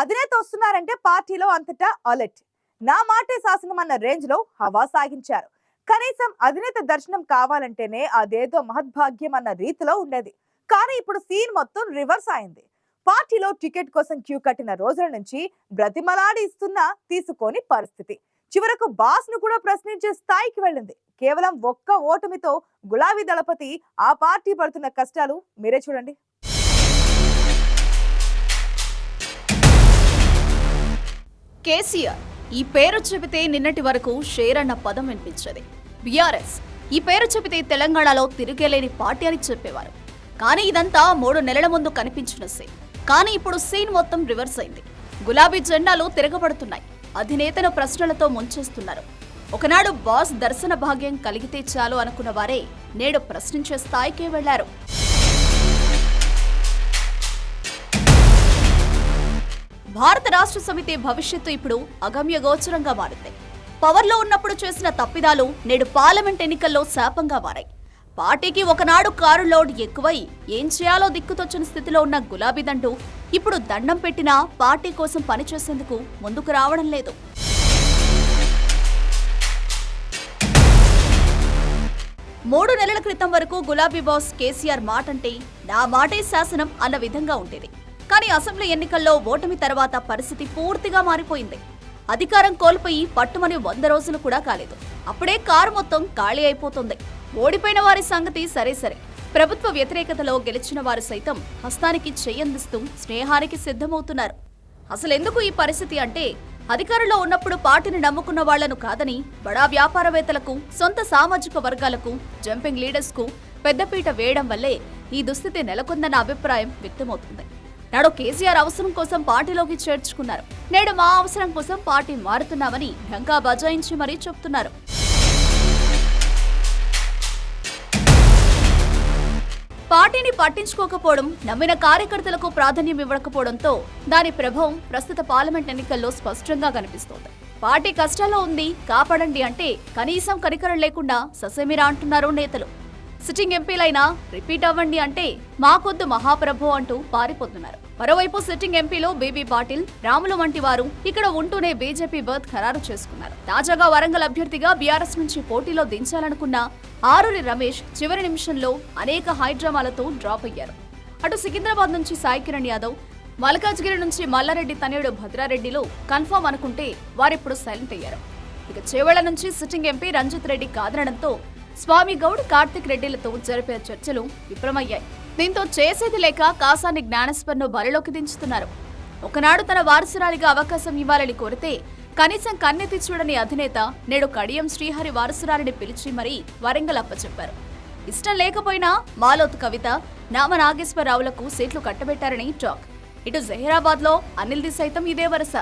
అధినేత వస్తున్నారంటే పార్టీలో అంతటా అలర్ట్. నా మాటే శాసనం అన్న రేంజ్లో హవా సాగించారు. కనీసం అధినేత దర్శనం కావాలంటేనే అదేదో మహద్భాగ్యం అన్న రీతిలో ఉండేది. కానీ ఇప్పుడు సీన్ మొత్తం రివర్స్ అయింది. పార్టీలో టికెట్ కోసం క్యూ కట్టిన రోజుల నుంచి బ్రతిమలాడి ఇస్తున్నా తీసుకోని పరిస్థితి. చివరకు బాస్ను కూడా ప్రశ్నించే స్థాయికి వెళ్ళింది. కేవలం ఒక్క ఓటమితో గులాబీ దళపతి ఆ పార్టీ పడుతున్న కష్టాలు మీరే చూడండి. కేసీఆర్. ఈ పేరు చెబితే నిన్నటి వరకు షేర్ అన్న పదం వినిపించేది. బీఆర్ఎస్ ఈ పేరు చెబితే తెలంగాణలో తిరిగేలేని పార్టీ అని చెప్పేవారు. కానీ ఇదంతా మూడు నెలల ముందు కనిపించిన సీన్. కానీ ఇప్పుడు సీన్ మొత్తం రివర్స్ అయింది. గులాబీ జెండాలు తిరగబడుతున్నాయి. అధినేతను ప్రశ్నలతో ముంచేస్తున్నారు. ఒకనాడు బాస్ దర్శన భాగ్యం కలిగితే చాలు అనుకున్న వారే నేడు ప్రశ్నించే స్థాయికే వెళ్ళారు. భారత రాష్ట్ర సమితి భవిష్యత్తు ఇప్పుడు అగమ్య గోచరంగా మారింది. పవర్లో ఉన్నప్పుడు చేసిన తప్పిదాలు నేడు పార్లమెంట్ ఎన్నికల్లో శాపంగా మారాయి. పార్టీకి ఒకనాడు కారు లోడ్ ఎక్కువై ఏం చేయాలో దిక్కుతొచ్చిన స్థితిలో ఉన్న గులాబీ దండు ఇప్పుడు దండం పెట్టినా పార్టీ కోసం పనిచేసేందుకు ముందుకు రావడం లేదు. మూడు నెలల క్రితం వరకు గులాబీ బాస్ కేసీఆర్ మాటంటే నా మాటే శాసనం అన్న విధంగా ఉండేది. కానీ అసెంబ్లీ ఎన్నికల్లో ఓటమి తర్వాత పరిస్థితి పూర్తిగా మారిపోయింది. అధికారం కోల్పోయి పట్టుమని వంద రోజులు కూడా కాలేదు. అప్పుడే కారు మొత్తం ఖాళీ అయిపోతుంది. ఓడిపోయిన వారి సంగతి సరే సరే. ప్రభుత్వ వ్యతిరేకతలో గెలిచిన వారు సైతం హస్తానికి చెయ్యందిస్తూ స్నేహానికి సిద్ధమవుతున్నారు. అసలెందుకు ఈ పరిస్థితి అంటే అధికారంలో ఉన్నప్పుడు పార్టీని నమ్ముకున్న వాళ్ళను కాదని బడా వ్యాపారవేత్తలకు సొంత సామాజిక వర్గాలకు జంపింగ్ లీడర్స్కు పెద్దపీట వేయడం వల్లే ఈ దుస్థితి నెలకొందన్న అభిప్రాయం వ్యక్తమవుతుంది. నాడు కేసీఆర్ అవసరం కోసం పార్టీలోకి చేర్చుకున్నారు. నేడు మా అవసరం కోసం పార్టీ మారుతున్నామని ఢంకా బజాయించి మరీ చెప్తున్నారు. పార్టీని పట్టించుకోకపోవడం నమ్మిన కార్యకర్తలకు ప్రాధాన్యం ఇవ్వకపోవడంతో దాని ప్రభావం ప్రస్తుత పార్లమెంట్ ఎన్నికల్లో స్పష్టంగా కనిపిస్తోంది. పార్టీ కష్టాల్లో ఉంది కాపాడండి అంటే కనీసం కనికరం లేకుండా ససేమిరా అంటున్నారు నేతలు. సిట్టింగ్ ఎంపీలైనా రిపీట్ అవ్వండి అంటే మాకొద్దు మహాప్రభు అంటూ పారిపోతున్నారు. మరోవైపు సిట్టింగ్ ఎంపీలో బీబీ పాటిల్ రాములు వంటి వారు ఇక్కడ ఉంటూనే బీజేపీ బర్త్ ఖరారు చేసుకున్నారు. తాజాగా వరంగల్ అభ్యర్థిగా బీఆర్ఎస్ నుంచి పోటీలో దించాలనుకున్న ఆరూరి రమేష్ చివరి నిమిషంలో అనేక హైడ్రామాలతో డ్రాప్ అయ్యారు. అటు సికింద్రాబాద్ నుంచి సాయి కిరణ్ యాదవ్ మల్కాజ్గిరి నుంచి మల్లారెడ్డి తనయుడు భద్రారెడ్డిలో కన్ఫర్మ్ అనుకుంటే వారిప్పుడు సైలెంట్ అయ్యారు. ఇక చేవెళ్ళ నుంచి సిట్టింగ్ ఎంపీ రంజిత్ రెడ్డి కాదనడంతో స్వామి గౌడ్ కార్తిక్ రెడ్డిలతో జరిపే చర్చలు విఫలమయ్యాయి. దీంతో చేసేది లేక కాసాని జ్ఞానేశ్వర్ను బరిలోకి దించుతున్నారు. ఒకనాడు తన వారసురాలిగా అవకాశం ఇవ్వాలని కోరితే కనీసం కన్నెత్తి చూడని అధినేత నేడు కడియం శ్రీహరి వారసురాలిని పిలిచి మరీ వరంగల్ అప్పచెప్పారు ఇష్టం లేకపోయినా మాలోత్ కవిత నామ నాగేశ్వరరావులకు సీట్లు కట్టబెట్టారని టాక్. ఇటు జహీరాబాద్లో అనిల్ది సైతం ఇదే వరుస.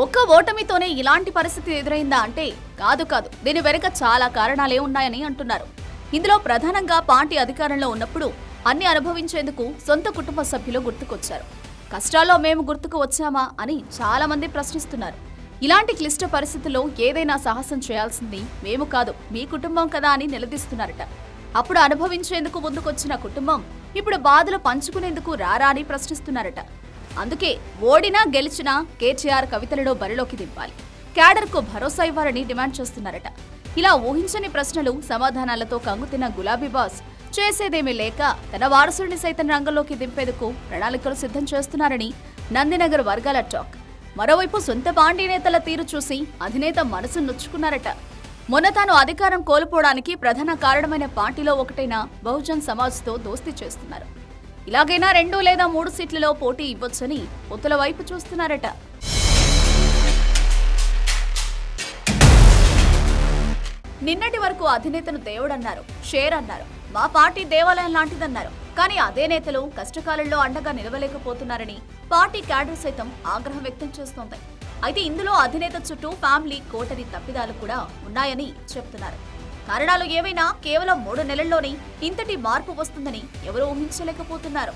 ఒక్క ఓటమితోనే ఇలాంటి పరిస్థితి ఎదురైందా అంటే కాదు కాదు దీని వెనుక చాలా కారణాలే ఉన్నాయని అంటున్నారు. ఇందులో ప్రధానంగా పార్టీ అధికారంలో ఉన్నప్పుడు అన్ని అనుభవించేందుకు సొంత కుటుంబ సభ్యులు గుర్తుకొచ్చారు. కష్టాల్లో మేము గుర్తుకు వచ్చామా అని చాలా మంది ప్రశ్నిస్తున్నారు. ఇలాంటి క్లిష్ట పరిస్థితుల్లో ఏదైనా సాహసం చేయాల్సింది మేము కాదు మీ కుటుంబం కదా అని నిలదీస్తున్నారట. అప్పుడు అనుభవించేందుకు ముందుకొచ్చిన కుటుంబం ఇప్పుడు బాధలు పంచుకునేందుకు రారా అని ప్రశ్నిస్తున్నారట. అందుకే ఓడినా గెలిచినా కేటీఆర్ కవితలలో బరిలోకి దింపాలి. క్యాడర్కు భరోసా ఇవ్వాలని డిమాండ్ చేస్తున్నారట. ఇలా ఊహించని ప్రశ్నలు సమాధానాలతో కంగుతిన్న గులాబీ బాస్ చేసేదేమీ లేక తన వారసుడిని సైతం రంగంలోకి దింపేందుకు ప్రణాళికలు సిద్ధం చేస్తున్నారని నందినగర్ వర్గాల టాక్. మరోవైపు సొంత పాండీ నేతల తీరు చూసి అధినేత మనసు నొచ్చుకున్నారట. మొన్న తాను అధికారం కోల్పోవడానికి ప్రధాన కారణమైన పార్టీలో ఒకటైన బహుజన్ సమాజ్తో దోస్తీ చేస్తున్నారు. ఇలాగైనా రెండు లేదా మూడు సీట్లలో పోటీ ఇవ్వొచ్చని పొత్తుల వైపు చూస్తున్నారట. నిన్నటి వరకు అధినేతను దేవుడన్నారు షేర్ అన్నారు. మా పార్టీ దేవాలయం లాంటిదన్నారు. కానీ అదే నేతలు కష్టకాలంలో అండగా నిలవలేకపోతున్నారని పార్టీ క్యాడర్ సైతం ఆగ్రహం వ్యక్తం చేస్తోంది. అయితే ఇందులో అధినేత చుట్టూ ఫ్యామిలీ కోటరి తప్పిదాలు కూడా ఉన్నాయని చెప్తున్నారు. కారణాలు ఏవైనా కేవలం మూడు నెలల్లోనే ఇంతటి మార్పు వస్తుందని ఎవరూ ఊహించలేకపోతున్నారు.